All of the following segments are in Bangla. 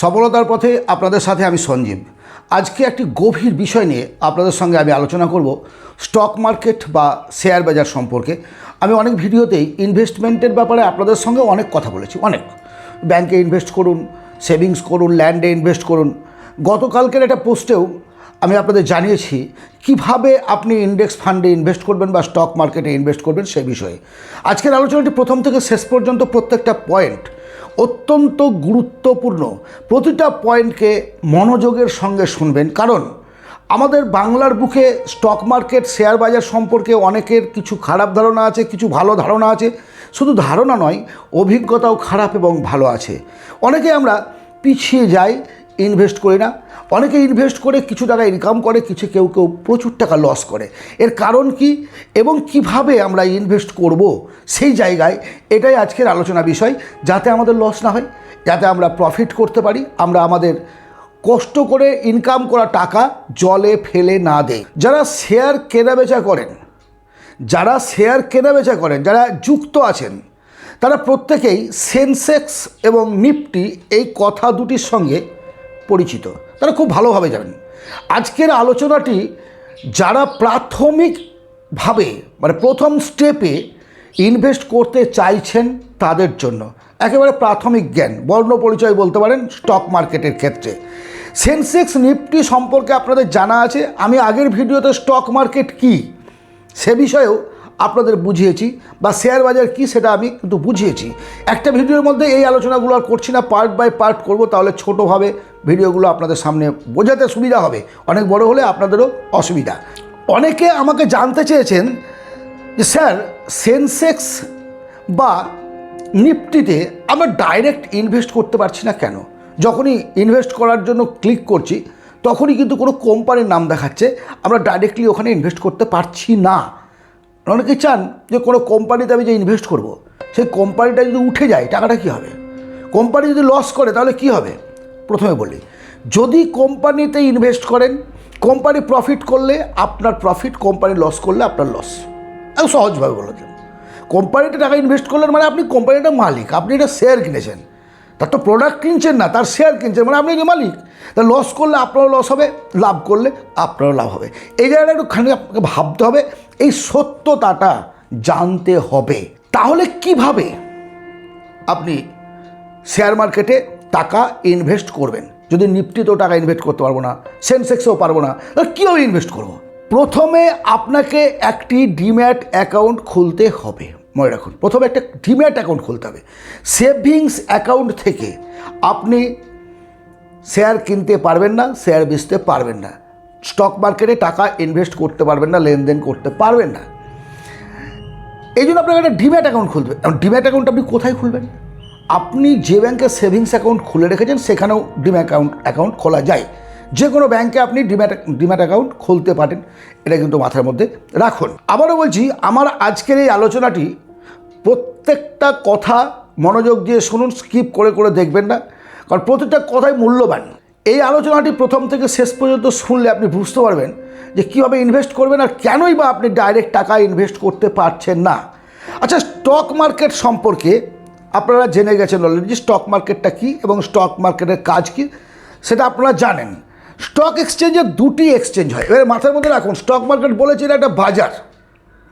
সফলতার পথে আপনাদের সাথে আমি সঞ্জীব। আজকে একটি গভীর বিষয় নিয়ে আপনাদের সঙ্গে আমি আলোচনা করব স্টক মার্কেট বা শেয়ার বাজার সম্পর্কে। আমি অনেক ভিডিওতেই ইনভেস্টমেন্টের ব্যাপারে আপনাদের সঙ্গে অনেক কথা বলেছি, অনেক। ব্যাংকে ইনভেস্ট করুন সেভিংস করুন ল্যান্ডে ইনভেস্ট করুন। গতকালকের একটা পোস্টেও আমি আপনাদের জানিয়েছি কীভাবে আপনি ইন্ডেক্স ফান্ডে ইনভেস্ট করবেন বা স্টক মার্কেটে ইনভেস্ট করবেন সে বিষয়ে। আজকের আলোচনাটি প্রথম থেকে শেষ পর্যন্ত প্রত্যেকটা পয়েন্ট অত্যন্ত গুরুত্বপূর্ণ। প্রতিটা পয়েন্টকে মনোযোগের সঙ্গে শুনবেন। কারণ আমাদের বাংলার বুকে স্টক মার্কেট, শেয়ার বাজার সম্পর্কে অনেকের কিছু খারাপ ধারণা আছে, কিছু ভালো ধারণা আছে। শুধু ধারণা নয়, অভিজ্ঞতাও খারাপ এবং ভালো আছে। অনেকে আমরা পিছিয়ে যাই ইনভেস্ট করি না। অনেকে ইনভেস্ট করে কিছু টাকা ইনকাম করে, কিছু কেউ কেউ প্রচুর টাকা লস করে। এর কারণ কি? এবং কীভাবে আমরা ইনভেস্ট করব সেই জায়গায়? এটাই আজকের আলোচনা বিষয়, যাতে আমাদের লস না হয়, যাতে আমরা প্রফিট করতে পারি, আমরা আমাদের কষ্ট করে ইনকাম করা টাকা জলে ফেলে না দেয় যারা শেয়ার কেনাবেচা করেন, যারা শেয়ার কেনাবেচা করেন, যারা যুক্ত আছেন, তারা প্রত্যেকেই সেন্সেক্স এবং নিফটি এই কথা দুটির সঙ্গে পরিচিত, তারা খুব ভালোভাবে জানেন। আজকের আলোচনাটি যারা প্রাথমিকভাবে মানে প্রথম স্টেপে ইনভেস্ট করতে চাইছেন তাদের জন্য, একেবারে প্রাথমিক জ্ঞান, বর্ণ পরিচয় বলতে পারেন স্টক মার্কেটের ক্ষেত্রে। সেন্সেক্স নিফটি সম্পর্কে আপনাদের জানা আছে, আমি আগের ভিডিওতে স্টক মার্কেট কী, সে বিষয়েও আপনাদের বুঝিয়েছি বা শেয়ার বাজার কী সেটা আমি কিন্তু বুঝিয়েছি। একটা ভিডিওর মধ্যে এই আলোচনাগুলো আর করছি না, পার্ট বাই পার্ট করব, তাহলে ছোটোভাবে ভিডিওগুলো আপনাদের সামনে বোঝাতে সুবিধা হবে। অনেক বড় হলে আপনাদেরও অসুবিধা। অনেকে আমাকে জানতে চেয়েছেন যে স্যার, সেন্সেক্স বা নিফটিতে আমরা ডাইরেক্ট ইনভেস্ট করতে পারছি না কেন? যখনই ইনভেস্ট করার জন্য ক্লিক করছি, তখনই কিন্তু কোনো কোম্পানির নাম দেখাচ্ছে, আমরা ডাইরেক্টলি ওখানে ইনভেস্ট করতে পারছি না। অনেকে চান যে কোনো কোম্পানিতে আমি যে ইনভেস্ট করব? সেই কোম্পানিটা যদি উঠে যায়, টাকাটা কী হবে? কোম্পানি যদি লস করে, তাহলে কি হবে? প্রথমে বলি, যদি কোম্পানিতে ইনভেস্ট করেন, কোম্পানি প্রফিট করলে আপনার প্রফিট কোম্পানি লস করলে আপনার লস সহজভাবে বলে দিলাম কোম্পানিতে টাকা ইনভেস্ট করলেন মানে আপনি কোম্পানিটার মালিক, আপনি এটা শেয়ার কিনেছেন। তার তো প্রোডাক্ট কিনছেন না, তার শেয়ার কিনছেন মানে আপনি যে মালিক? তা লস করলে আপনারও লস হবে, লাভ করলে আপনারও লাভ হবে। এই জায়গাটা একটুখানি আপনাকে ভাবতে হবে, এই সত্যতাটা জানতে হবে। তাহলে কীভাবে আপনি শেয়ার মার্কেটে টাকা ইনভেস্ট করবেন? যদি নিফটিতেও টাকা ইনভেস্ট করতে পারব না সেন্সেক্সেও পারব না কীভাবে ইনভেস্ট করব? প্রথমে আপনাকে একটি ডিম্যাট অ্যাকাউন্ট খুলতে হবে। মনে রাখুন, প্রথমে একটা ডিম্যাট অ্যাকাউন্ট খুলতে হবে। সেভিংস অ্যাকাউন্ট থেকে আপনি শেয়ার কিনতে পারবেন না, শেয়ার বেচতে পারবেন না। স্টক মার্কেটে টাকা ইনভেস্ট করতে পারবেন না, লেনদেন করতে পারবেন না। এই জন্য আপনাকে একটা ডিম্যাট অ্যাকাউন্ট খুলতে হবে। ডিম্যাট অ্যাকাউন্ট আপনি কোথায় খুলবেন? আপনি যে ব্যাংকে সেভিংস অ্যাকাউন্ট খুলে রেখেছেন, সেখানেও ডিম্যাট অ্যাকাউন্ট অ্যাকাউন্ট খোলা যায়। যে কোনো ব্যাংকে আপনি ডিম্যাট ডিম্যাট অ্যাকাউন্ট খুলতে পারেন। এটা কিন্তু মাথার মধ্যে রাখুন। আবারও বলছি, আমার আজকের এই আলোচনাটি প্রত্যেকটা কথা মনোযোগ দিয়ে শুনুন স্কিপ করে করে দেখবেন না। কারণ প্রতিটা কথাই মূল্যবান। এই আলোচনাটি প্রথম থেকে শেষ পর্যন্ত শুনলে আপনি বুঝতে পারবেন যে কীভাবে ইনভেস্ট করবেন আর কেনই বা আপনি ডাইরেক্ট টাকা ইনভেস্ট করতে পারছেন না। আচ্ছা স্টক মার্কেট সম্পর্কে আপনারা জেনে গেছেন অলরেডি স্টক মার্কেটটা কী এবং স্টক মার্কেটের কাজ কী, সেটা আপনারা জানেন। স্টক এক্সচেঞ্জের দুটি এক্সচেঞ্জ হয়। এবার মাথার মধ্যে রাখুন স্টক মার্কেট বলেছে এটা একটা বাজার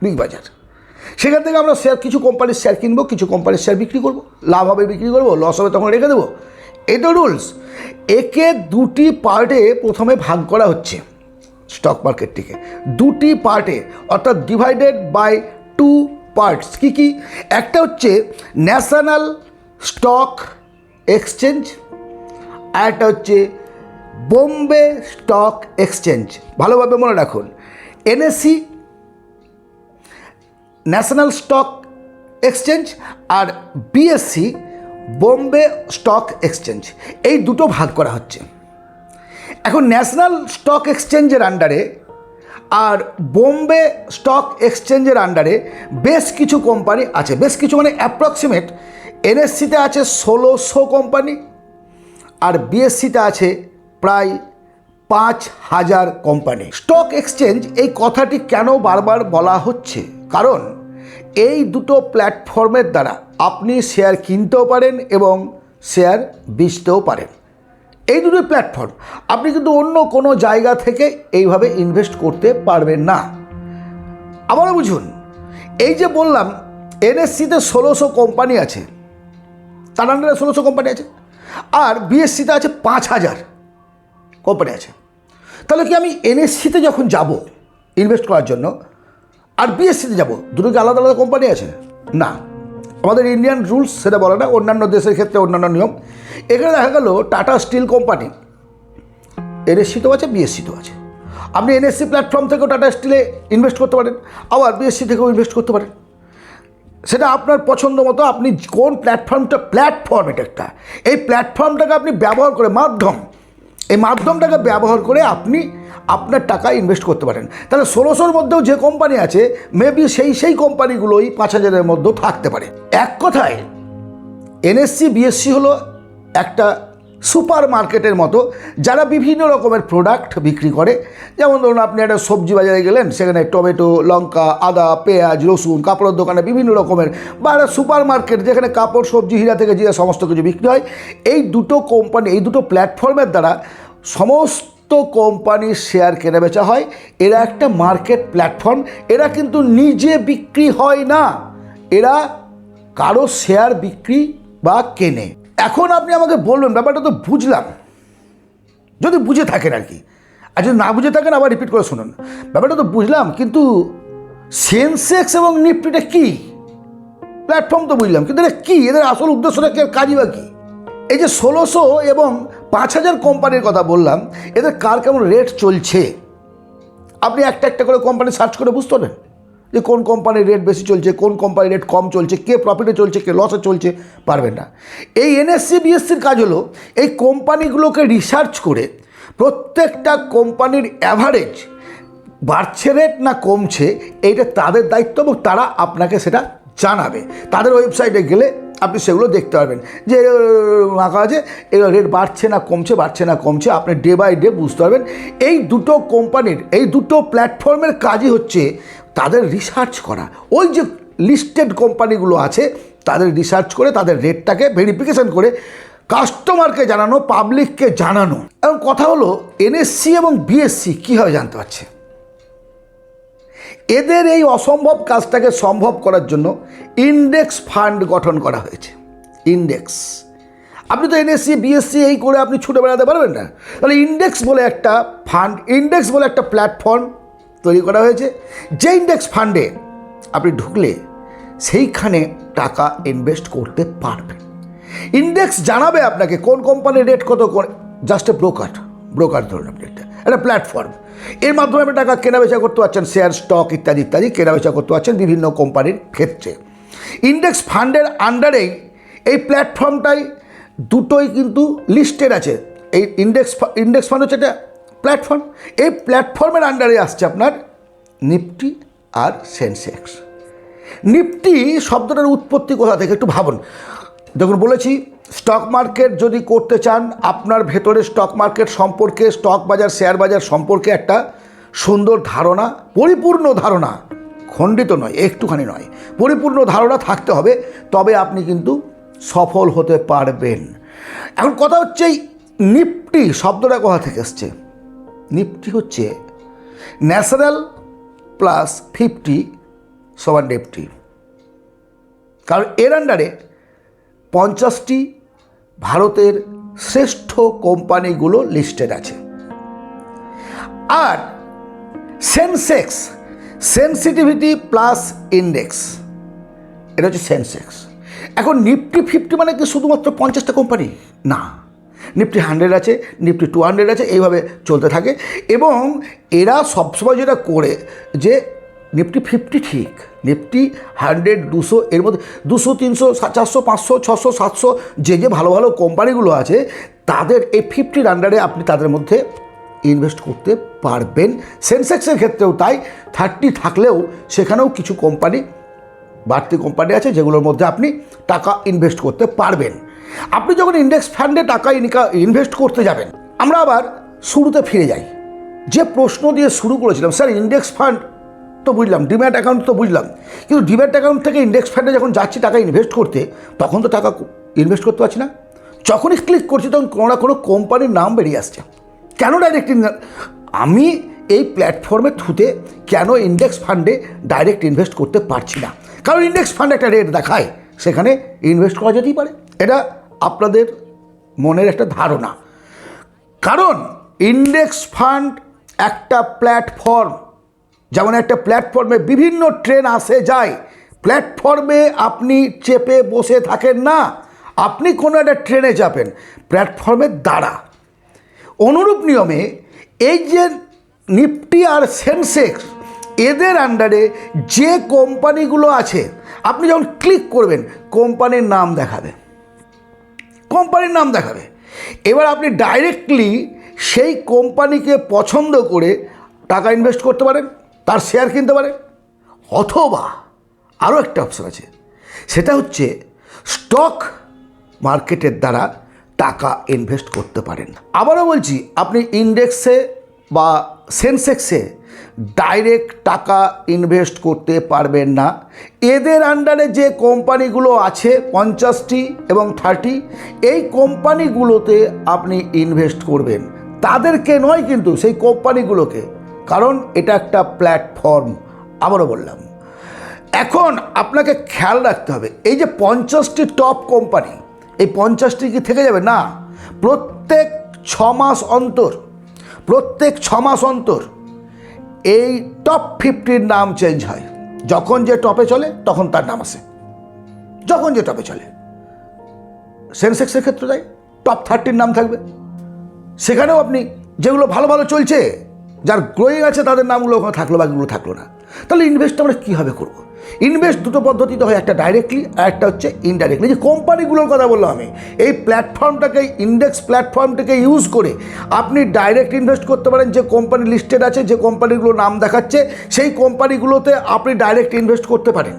বিগ বাজার। সেখান থেকে আমরা শেয়ার কিছু কোম্পানির শেয়ার কিনবো, কিছু কোম্পানির শেয়ার বিক্রি করব, লাভ হবে, বিক্রি করব লস হবে, তখন রেখে দেবো। তো রুলস একে দুটি পার্টে প্রথমে ভাগ করা হচ্ছে স্টক মার্কেটটিকে দুটি পার্টে অর্থাৎ ডিভাইডেড বাই টু পার্টস কী কী? একটা হচ্ছে ন্যাশনাল স্টক এক্সচেঞ্জ আর একটা হচ্ছে বোম্বে স্টক এক্সচেঞ্জ ভালোভাবে মনে রাখুন। এনএসসি ন্যাশনাল স্টক এক্সচেঞ্জ আর বিএসসি বোম্বে স্টক এক্সচেঞ্জ। এই দুটো ভাগ করা হচ্ছে। এখন ন্যাশনাল স্টক এক্সচেঞ্জের আন্ডারে আর বোম্বে স্টক এক্সচেঞ্জের আন্ডারে বেশ কিছু কোম্পানি আছে। বেশ কিছু মানে অ্যাপ্রক্সিমেট এনএসসিতে আছে ষোলোশো কোম্পানি আর বিএসসিতে আছে প্রায় পাঁচ হাজার কোম্পানি। স্টক এক্সচেঞ্জ এই কথাটি কেন বারবার বলা হচ্ছে? কারণ এই দুটো প্ল্যাটফর্মের দ্বারা আপনি শেয়ার কিনতেও পারেন এবং শেয়ার বেচতেও পারেন। এই দুটো প্ল্যাটফর্ম। আপনি কিন্তু অন্য কোনো জায়গা থেকে এইভাবে ইনভেস্ট করতে পারবেন না। আবারও বুঝুন, এই যে বললাম, এনএসসিতে ষোলোশো কোম্পানি আছে। তার আন্ডারে ষোলোশো কোম্পানি আছে। আর বিএসসিতে আছে পাঁচ হাজার কোম্পানি আছে। তাহলে কি আমি এনএসসিতে যখন যাব ইনভেস্ট করার জন্য আর বিএসসিতে যাব। দুটো কি আলাদা আলাদা কোম্পানি আছে? না। আমাদের ইন্ডিয়ান রুলস সেটা বলে না, অন্যান্য দেশের ক্ষেত্রে অন্যান্য নিয়ম। এখানে দেখা গেল টাটা স্টিল কোম্পানি এনএসসিতেও আছে বিএসসিতেও আছে। আপনি এনএসসি প্ল্যাটফর্ম থেকেও টাটা স্টিলে ইনভেস্ট করতে পারেন, আবার বিএসসি থেকেও ইনভেস্ট করতে পারেন। সেটা আপনার পছন্দ মতো আপনি কোন প্ল্যাটফর্মটা প্ল্যাটফর্ম এটা একটা। এই প্ল্যাটফর্মটাকে আপনি ব্যবহার করে মাধ্যম এই মাধ্যমটাকে ব্যবহার করে আপনি আপনার টাকা ইনভেস্ট করতে পারেন। তাহলে ষোলোশোর মধ্যেও যে কোম্পানি আছে মেবি সেই সেই কোম্পানিগুলোই পাঁচ হাজারের মধ্যেও থাকতে পারে। এক কথায় এনএসসি বিএসসি হলো একটা সুপার মার্কেটের মতো, যারা বিভিন্ন রকমের প্রোডাক্ট বিক্রি করে। যেমন ধরুন, আপনি একটা সবজি বাজারে গেলেন, সেখানে টমেটো, লঙ্কা, আদা, পেঁয়াজ, রসুন, কাপড়ের দোকানে বিভিন্ন রকমের, বা একটা সুপার মার্কেট যেখানে কাপড়, সবজি, হীরা থেকে যে সমস্ত কিছু বিক্রি হয়, এই দুটো কোম্পানি এই দুটো প্ল্যাটফর্মের দ্বারা সমস্ত কোম্পানির শেয়ার কেনাবেচা হয়। এরা একটা মার্কেট প্ল্যাটফর্ম এরা কিন্তু নিজে বিক্রি হয় না। এরা কারও শেয়ার বিক্রি বা কেনে। এখন আপনি আমাকে বলবেন, ব্যাপারটা তো বুঝলাম। যদি বুঝে থাকেন আর কি। আর যদি না বুঝে থাকেন, আবার রিপিট করে শুনুন। ব্যাপারটা তো বুঝলাম, কিন্তু সেন্সেক্স এবং নিফটিটা কি? প্ল্যাটফর্ম তো বুঝলাম, কিন্তু এটা কী? এদের আসল উদ্দেশ্যটা কি কাজই বা কী? এই যে ষোলোশো এবং পাঁচ হাজার কোম্পানির কথা বললাম, এদের কার কেমন রেট চলছে? আপনি একটা একটা করে কোম্পানি সার্চ করে বুঝতে পারবেন? যে কোন কোম্পানির রেট বেশি চলছে, কোন কোম্পানির রেট কম চলছে, কে প্রফিটে চলছে, কে লসে চলছে, পারবেন না। এই এনএসসি বিএসসির কাজ হলো, এই কোম্পানিগুলোকে রিসার্চ করে প্রত্যেকটা কোম্পানির অ্যাভারেজ বাড়ছে রেট না কমছে, এইটা তাদের দায়িত্ব এবং তারা আপনাকে সেটা জানাবে। তাদের ওয়েবসাইটে গেলে আপনি সেগুলো দেখতে পারবেন। যে আঁকা আছে এগুলো রেট বাড়ছে না কমছে, বাড়ছে না কমছে, আপনি ডে বাই ডে বুঝতে পারবেন। এই দুটো কোম্পানির এই দুটো প্ল্যাটফর্মের কাজই হচ্ছে তাদের রিসার্চ করা। ওই যে লিস্টেড কোম্পানিগুলো আছে, তাদের রিসার্চ করে, তাদের রেটটাকে ভেরিফিকেশন করে কাস্টমারকে জানানো পাবলিককে জানানো। এবং কথা হলো এনএসসি এবং বিএসসি কীভাবে জানতে পারছে? এদের এই অসম্ভব কাজটাকে সম্ভব করার জন্য ইন্ডেক্স ফান্ড গঠন করা হয়েছে। ইন্ডেক্স আপনি তো এনএসসি বিএসসি এই করে আপনি ছুটে বেড়াতে পারবেন না। তাহলে ইন্ডেক্স বলে একটা ফান্ড ইন্ডেক্স বলে একটা প্ল্যাটফর্ম তৈরি করা হয়েছে। যে ইন্ডেক্স ফান্ডে আপনি ঢুকলে সেইখানে টাকা ইনভেস্ট করতে পারবেন ইন্ডেক্স জানাবে আপনাকে কোন কোম্পানির রেট কত জাস্ট এ ব্রোকার ব্রোকার ধরুন আপনি একটা একটা প্ল্যাটফর্ম এর মাধ্যমে আপনি টাকা কেনাবেচা করতে পারছেন শেয়ার স্টক ইত্যাদি ইত্যাদি কেনাবেচা করতে পারছেন বিভিন্ন কোম্পানির ক্ষেত্রে। ইন্ডেক্স ফান্ডের আন্ডারেই এই প্ল্যাটফর্মটাই দুটোই কিন্তু লিস্টেড আছে। এই ইন্ডেক্স ইন্ডেক্স ফান্ড হচ্ছে একটা প্ল্যাটফর্ম। এই প্ল্যাটফর্মের আন্ডারে আসছে আপনার নিফটি আর সেন্সেক্স। নিফটি শব্দটার উৎপত্তি কোথা থেকে একটু ভাবুন। দেখুন, বলেছি স্টক মার্কেট যদি করতে চান, আপনার ভেতরে স্টক মার্কেট সম্পর্কে স্টক বাজার শেয়ার বাজার সম্পর্কে একটা সুন্দর ধারণা, পরিপূর্ণ ধারণা, খণ্ডিত নয়, একটুখানি নয়, পরিপূর্ণ ধারণা থাকতে হবে, তবে আপনি কিন্তু সফল হতে পারবেন। এখন কথা হচ্ছে এই নিফটি শব্দটা কোথা থেকে এসছে? নিফটি হচ্ছে ন্যাশনাল প্লাস ফিফটি সমান নিফটি। কারণ এর আন্ডারে পঞ্চাশটি ভারতের শ্রেষ্ঠ কোম্পানিগুলো লিস্টেড আছে। আর সেন্সেক্স সেন্সিটিভিটি প্লাস ইন্ডেক্স এটা হচ্ছে সেন্সেক্স। এখন নিফটি ফিফটি মানে কি শুধুমাত্র পঞ্চাশটা কোম্পানি? না। নিফটি হান্ড্রেড আছে নিফটি টু হান্ড্রেড আছে, এইভাবে চলতে থাকে। এবং এরা সবসময় যেটা করে যে নিফটি ফিফটি ঠিক নিফটি হান্ড্রেড দুশো, এর মধ্যে দুশো, তিনশো, চারশো, পাঁচশো, ছশো, সাতশো, যে যে ভালো ভালো কোম্পানিগুলো আছে, তাদের এই ফিফটির আন্ডারে আপনি তাদের মধ্যে ইনভেস্ট করতে পারবেন। সেন্সেক্সের ক্ষেত্রেও তাই থার্টি থাকলেও সেখানেও কিছু কোম্পানি বাড়তি কোম্পানি আছে, যেগুলোর মধ্যে আপনি টাকা ইনভেস্ট করতে পারবেন। আপনি যখন ইন্ডেক্স ফান্ডে টাকা ইনভেস্ট করতে যাবেন, আমরা আবার শুরুতে ফিরে যাই। যে প্রশ্ন দিয়ে শুরু করেছিলাম, স্যার ইন্ডেক্স ফান্ড তো বুঝলাম ডিম্যাট অ্যাকাউন্ট তো বুঝলাম, কিন্তু ডিম্যাট অ্যাকাউন্ট থেকে ইন্ডেক্স ফান্ডে যখন যাচ্ছি টাকা ইনভেস্ট করতে, তখন তো টাকা ইনভেস্ট করতে পারছি না। যখনই ক্লিক করছি, তখন কোনো না কোনো কোম্পানির নাম বেরিয়ে আসছে। কেন ডাইরেক্ট আমি এই প্ল্যাটফর্মে থ্রুতে কেন ইন্ডেক্স ফান্ডে ডাইরেক্ট ইনভেস্ট করতে পারছি না? কারণ ইন্ডেক্স ফান্ড একটা রেট দেখায়, সেখানে ইনভেস্ট করা যেতেই পারে। এটা আপনাদের মনের একটা ধারণা। কারণ ইন্ডেক্স ফান্ড একটা প্ল্যাটফর্ম যেমন একটা প্ল্যাটফর্মে বিভিন্ন ট্রেন আসে যায় প্ল্যাটফর্মে আপনি চেপে বসে থাকেন না, আপনি কোনো একটা ট্রেনে যাবেন প্ল্যাটফর্মের দ্বারা অনুরূপ নিয়মে এই যে নিফটি আর সেন্সেক্স এদের আন্ডারে যে কোম্পানিগুলো আছে, আপনি যখন ক্লিক করবেন কোম্পানির নাম দেখাবে। কোম্পানির নাম দেখাবে। এবার আপনি ডাইরেক্টলি সেই কোম্পানিকে পছন্দ করে টাকা ইনভেস্ট করতে পারেন, তার শেয়ার কিনতে পারেন, অথবা আরও একটা অপশন আছে। সেটা হচ্ছে স্টক মার্কেটের দ্বারা টাকা ইনভেস্ট করতে পারেন। আবারও বলছি, আপনি ইন্ডেক্সে বা সেন্সেক্সে ডাইরেক্ট টাকা ইনভেস্ট করতে পারবেন না। এদের আন্ডারে যে কোম্পানিগুলো আছে, পঞ্চাশটি এবং থার্টি, এই কোম্পানিগুলোতে আপনি ইনভেস্ট করবেন। তাদেরকে নয় কিন্তু, সেই কোম্পানিগুলোকে। কারণ এটা একটা প্ল্যাটফর্ম, আবারও বললাম। এখন আপনাকে খেয়াল রাখতে হবে, এই যে পঞ্চাশটি টপ কোম্পানি, এই পঞ্চাশটি কি থেকে যাবে? না, প্রত্যেক ছ মাস অন্তর, প্রত্যেক ছ মাস অন্তর এই টপ ফিফটির নাম চেঞ্জ হয়। যখন যে টপে চলে, তখন তার নাম আসে। যখন যে টপে চলে। সেন্সেক্সের ক্ষেত্রে তাই টপ থার্টির নাম থাকবে। সেখানেও আপনি যেগুলো ভালো ভালো চলছে, যার গ্রোয়িং আছে, তাদের নামগুলো ওখানে থাকল, বাকিগুলো থাকল না। তাহলে ইনভেস্ট আমরা কীভাবে করব? ইনভেস্ট দুটো পদ্ধতিতে হয়, একটা ডাইরেক্টলি আর একটা হচ্ছে ইনডাইরেক্টলি যে কোম্পানিগুলোর কথা বললাম আমি, এই প্ল্যাটফর্মটাকে ইন্ডেক্স প্ল্যাটফর্মটাকে ইউজ করে আপনি ডাইরেক্ট ইনভেস্ট করতে পারেন, যে কোম্পানি লিস্টেড আছে, যে কোম্পানিগুলো নাম দেখাচ্ছে, সেই কোম্পানিগুলোতে আপনি ডাইরেক্ট ইনভেস্ট করতে পারেন।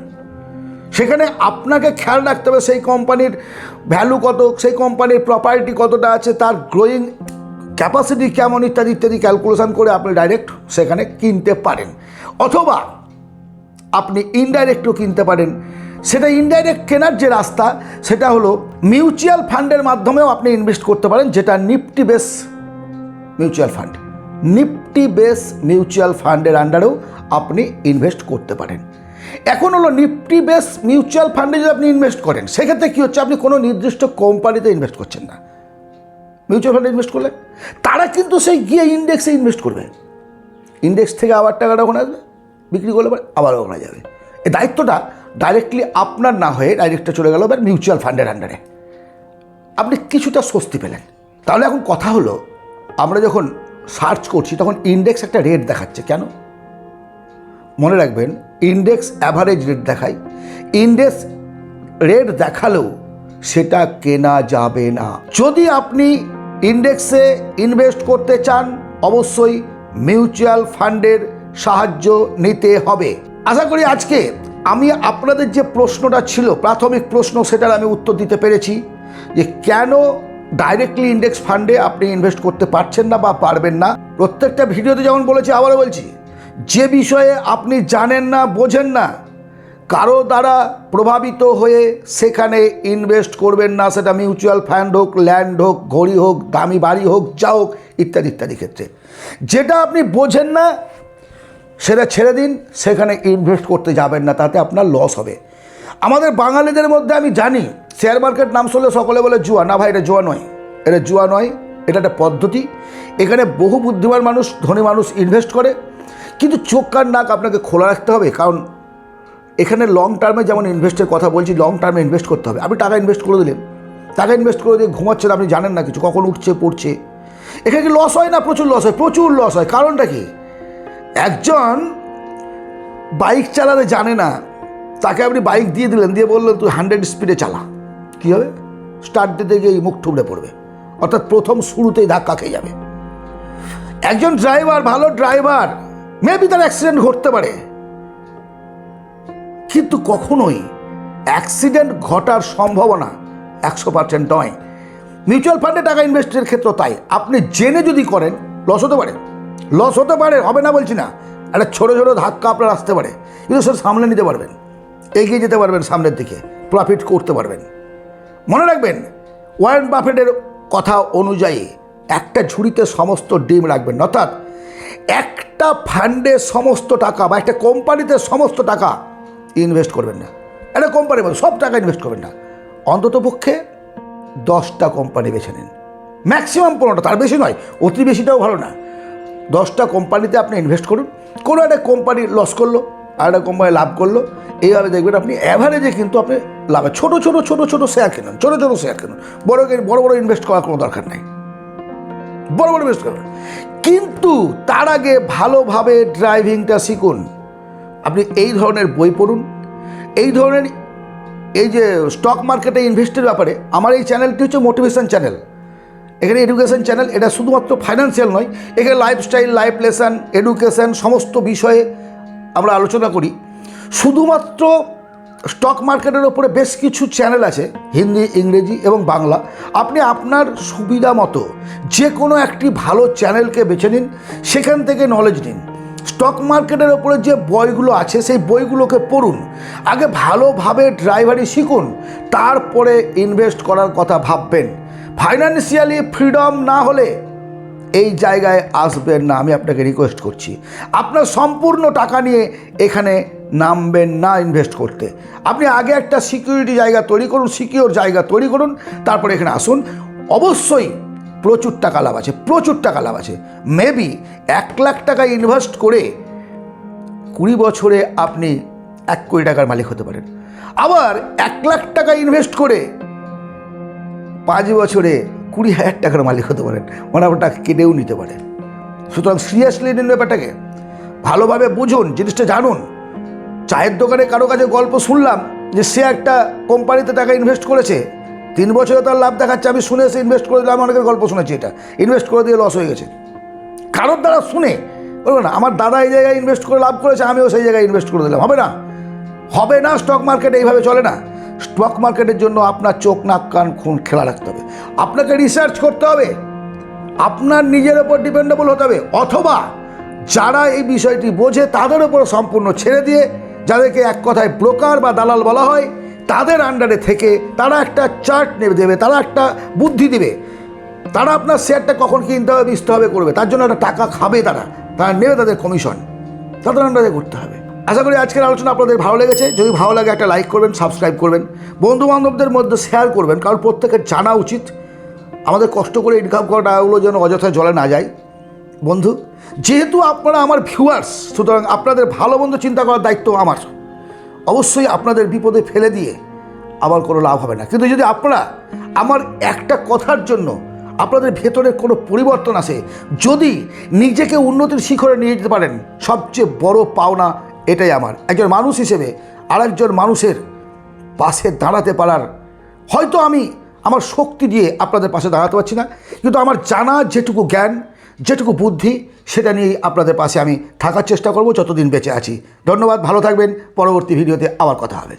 সেখানে আপনাকে খেয়াল রাখতে হবে সেই কোম্পানির ভ্যালু কত, সেই কোম্পানির প্রপার্টি কতটা আছে, তার গ্রোয়িং ক্যাপাসিটি কেমন, ইত্যাদি ইত্যাদি ক্যালকুলেশন করে আপনি ডাইরেক্ট সেখানে কিনতে পারেন। অথবা আপনি ইনডাইরেক্টও কিনতে পারেন। সেটা ইনডাইরেক্ট কেনার যে রাস্তা, সেটা হলো মিউচুয়াল ফান্ডের মাধ্যমেও আপনি ইনভেস্ট করতে পারেন, যেটা Nifty base mutual fund Nifty base mutual ফান্ডের আন্ডারেও আপনি ইনভেস্ট করতে পারেন। এখন হলো নিফটি বেস মিউচুয়াল ফান্ডে যদি আপনি ইনভেস্ট করেন, সেক্ষেত্রে কী হচ্ছে? আপনি কোনো নির্দিষ্ট কোম্পানিতে ইনভেস্ট করছেন না। মিউচুয়াল ফান্ডে ইনভেস্ট করলে তারা কিন্তু সেই গিয়ে ইন্ডেক্সে ইনভেস্ট করবে। ইন্ডেক্স থেকে আবার টাকাটা ওখানে আসবে। বিক্রি করলে পরে আবার ওখানে যাবে। এই দায়িত্বটা ডাইরেক্টলি আপনার না হয়ে ডাইরেক্টটা চলে গেল এবার মিউচুয়াল ফান্ডের আন্ডারে আপনি কিছুটা স্বস্তি পেলেন। তাহলে এখন কথা হলো, আমরা যখন সার্চ করছি, তখন ইন্ডেক্স একটা রেট দেখাচ্ছে। কেন? মনে রাখবেন ইন্ডেক্স অ্যাভারেজ রেট দেখায়। ইন্ডেক্স রেট দেখালেও সেটা কেনা যাবে না। যদি আপনি ইন্ডেক্সে ইনভেস্ট করতে চান, অবশ্যই মিউচুয়াল ফান্ডের সাহায্য নিতে হবে। আশা করি আজকে আমি আপনাদের যে প্রশ্নটা ছিল, প্রাথমিক প্রশ্ন, সেটার আমি উত্তর দিতে পেরেছি যে কেন ডাইরেক্টলি ইন্ডেক্স ফান্ডে আপনি ইনভেস্ট করতে পারছেন না বা পারবেন না। প্রত্যেকটা ভিডিওতে যেমন বলেছি, আবারও বলছি, যে বিষয়ে আপনি জানেন না, বোঝেন না, কারও দ্বারা প্রভাবিত হয়ে সেখানে ইনভেস্ট করবেন না, সেটা মিউচুয়াল ফান্ড হোক ল্যান্ড হোক, ঘড়ি হোক, দামি বাড়ি হোক, যা হোক, ইত্যাদি ইত্যাদি ক্ষেত্রে। যেটা আপনি বোঝেন না সেটা ছেড়ে দিন, সেখানে ইনভেস্ট করতে যাবেন না, তাতে আপনার লস হবে। আমাদের বাঙালিদের মধ্যে আমি জানি শেয়ার মার্কেট নাম শুনলে সকলে বলে জুয়া। না ভাই, এটা জুয়া নয়। এটা জুয়া নয়, এটা একটা পদ্ধতি। এখানে বহু বুদ্ধিমান মানুষ, ধনী মানুষ ইনভেস্ট করে, কিন্তু চোখ কান নাক আপনাকে খোলা রাখতে হবে, কারণ এখানে লং টার্মে যেমন ইনভেস্টের কথা বলছি লং টার্মে ইনভেস্ট করতে হবে। আপনি টাকা ইনভেস্ট করে দিলেন। টাকা ইনভেস্ট করে দিয়ে ঘুমাচ্ছেন আপনি জানেন না কিছু, কখন উঠছে, পড়ছে। এখানে কি লস হয় না? প্রচুর লস হয়, প্রচুর লস হয়। কারণটা কি? একজন বাইক চালাতে জানে না, তাকে আপনি বাইক দিয়ে দিলেন, দিয়ে বললেন, তুই হান্ড্রেড স্পিডে চালা। কী হবে? স্টার্ট দিতে গিয়ে মুখ ঠুবড়ে পড়বে। অর্থাৎ প্রথম শুরুতেই ধাক্কা খেয়ে যাবে। একজন ড্রাইভার ভালো ড্রাইভার মেবি তার অ্যাক্সিডেন্ট ঘটতে পারে। কিন্তু কখনোই অ্যাক্সিডেন্ট ঘটার সম্ভাবনা একশো পার্সেন্ট নয়। মিউচুয়াল ফান্ডে টাকা ইনভেস্টের ক্ষেত্রে তাই। আপনি জেনে যদি করেন লস হতে পারে। লস হতে পারে, হবে না বলছি না। একটা ছোটো ছোটো ধাক্কা আপনার আসতে পারে, কিন্তু সেটা সামলে নিতে পারবেন। এগিয়ে যেতে পারবেন সামনের দিকে প্রফিট করতে পারবেন। মনে রাখবেন ওয়ারেন বাফেটের কথা অনুযায়ী একটা ঝুড়িতে সমস্ত ডিম রাখবেন। অর্থাৎ একটা ফান্ডে সমস্ত টাকা বা একটা কোম্পানিতে সমস্ত টাকা ইনভেস্ট করবেন না। একটা কোম্পানি বলে সব টাকা ইনভেস্ট করবেন না। অন্তত পক্ষে দশটা কোম্পানি বেছে নিন। ম্যাক্সিমাম পনেরোটা, তার বেশি নয় অতি বেশিটাও ভালো না। দশটা কোম্পানিতে আপনি ইনভেস্ট করুন। কোনো একটা কোম্পানি লস করল, আর একটা কোম্পানি লাভ করল, এইভাবে দেখবেন আপনি অ্যাভারেজে কিন্তু আপনি লাভে। ছোটো ছোটো ছোটো ছোটো শেয়ার কিনুন, ছোটো ছোটো শেয়ার কিনুন। বড় বড় বড় ইনভেস্ট করার কোনো দরকার নেই। বড় বড় ইনভেস্ট করবেন কিন্তু তার আগে ভালোভাবে ড্রাইভিংটা শিখুন। আপনি এই ধরনের বই পড়ুন। এই ধরনের এই যে স্টক মার্কেটে ইনভেস্টের ব্যাপারে, আমার এই চ্যানেলটি হচ্ছে মোটিভেশন চ্যানেল এখানে এডুকেশন চ্যানেল এটা শুধুমাত্র ফাইন্যান্সিয়াল নয়, এখানে লাইফস্টাইল লাইফ লেসন এডুকেশন সমস্ত বিষয়ে আমরা আলোচনা করি। শুধুমাত্র স্টক মার্কেটের ওপরে বেশ কিছু চ্যানেল আছে, হিন্দি, ইংরেজি এবং বাংলা। আপনি আপনার সুবিধা মতো যে কোনো একটি ভালো চ্যানেলকে বেছে নিন, সেখান থেকে নলেজ নিন। স্টক মার্কেটের ওপরে যে বইগুলো আছে, সেই বইগুলোকে পড়ুন। আগে ভালোভাবে ড্রাইভারি শিখুন, তারপরে ইনভেস্ট করার কথা ভাববেন। ফাইন্যান্সিয়ালি ফ্রিডম না হলে এই জায়গায় আসবেন না, আমি আপনাকে রিকোয়েস্ট করছি। আপনার সম্পূর্ণ টাকা নিয়ে এখানে নামবেন না ইনভেস্ট করতে। আপনি আগে একটা সিকিউরিটি জায়গা তৈরি করুন সিকিওর জায়গা তৈরি করুন, তারপরে এখানে আসুন। অবশ্যই প্রচুর টাকা লাভ আছে, প্রচুর টাকা লাভ আছে। মেবি এক লাখ টাকা ইনভেস্ট করে কুড়ি বছরে আপনি এক কোটি টাকার মালিক হতে পারেন। আবার এক লাখ টাকা ইনভেস্ট করে পাঁচ বছরে কুড়ি হাজার টাকার মালিক হতে পারেন। মানে আপনার টাকা কেটেও নিতে পারেন। সুতরাং সিরিয়াসলি নিন ব্যাপারটাকে। ভালোভাবে বুঝুন, জিনিসটা জানুন। চায়ের দোকানে কারও কাছে গল্প শুনলাম যে সে একটা কোম্পানিতে টাকা ইনভেস্ট করেছে। তিন বছরে তার লাভ দেখাচ্ছে, আমি শুনে এসে ইনভেস্ট করে দিলাম, অনেকের গল্প শুনেছি এটা। ইনভেস্ট করে দিয়ে লস হয়ে গেছে। কারোর দ্বারা শুনে বলব না, আমার দাদা এই জায়গায় ইনভেস্ট করে লাভ করেছে, আমিও সেই জায়গায় ইনভেস্ট করে দিলাম। হবে না। হবে না স্টক মার্কেট এইভাবে চলে না। স্টক মার্কেটের জন্য আপনার চোখ, নাক, কান, খুন খেলা রাখতে হবে। আপনাকে রিসার্চ করতে হবে। আপনার নিজের ওপর ডিপেন্ডেবল হতে হবে। অথবা যারা এই বিষয়টি বোঝে, তাদের ওপর সম্পূর্ণ ছেড়ে দিয়ে যাদেরকে এক কথায় ব্রোকার বা দালাল বলা হয়, তাদের আন্ডারে থেকে তারা একটা চার্ট নেবে, দেবে, তারা একটা বুদ্ধি দেবে। তারা আপনার শেয়ারটা কখন কিনতে হবে, বিচতে হবে, করবে। তার জন্য একটা টাকা খাবে তারা। তারা নেবে তাদের কমিশন তাদের আন্ডারে করতে হবে। আশা করি আজকের আলোচনা আপনাদের ভালো লেগেছে। যদি ভালো লাগে একটা লাইক করবেন, সাবস্ক্রাইব করবেন। বন্ধু বান্ধবদের মধ্যে শেয়ার করবেন, কারণ প্রত্যেকের জানা উচিত। আমাদের কষ্ট করে ইনকাম করা টাকাগুলো যেন অযথা জলে না যায়। বন্ধু, যেহেতু আপনারা আমার ভিউয়ার্স সুতরাং আপনাদের ভালো মন্দ চিন্তা করার দায়িত্ব আমার। অবশ্যই আপনাদের বিপদে ফেলে দিয়ে আমার কোনো লাভ হবে না। কিন্তু যদি আপনারা আমার একটা কথার জন্য আপনাদের ভেতরে কোনো পরিবর্তন আসে, যদি নিজেকে উন্নতির শিখরে নিয়ে যেতে পারেন, সবচেয়ে বড় পাওনা এটাই আমার। একজন মানুষ হিসেবে আরেকজন মানুষের পাশে দাঁড়াতে পারার। হয়তো আমি আমার শক্তি দিয়ে আপনাদের পাশে দাঁড়াতে পারছি না, কিন্তু আমার জানা যেটুকু জ্ঞান, যেটুকু বুদ্ধি, সেটা নিয়েই আপনাদের পাশে আমি থাকার চেষ্টা করব যতদিন বেঁচে আছি। ধন্যবাদ, ভালো থাকবেন, পরবর্তী ভিডিওতে আবার কথা হবে।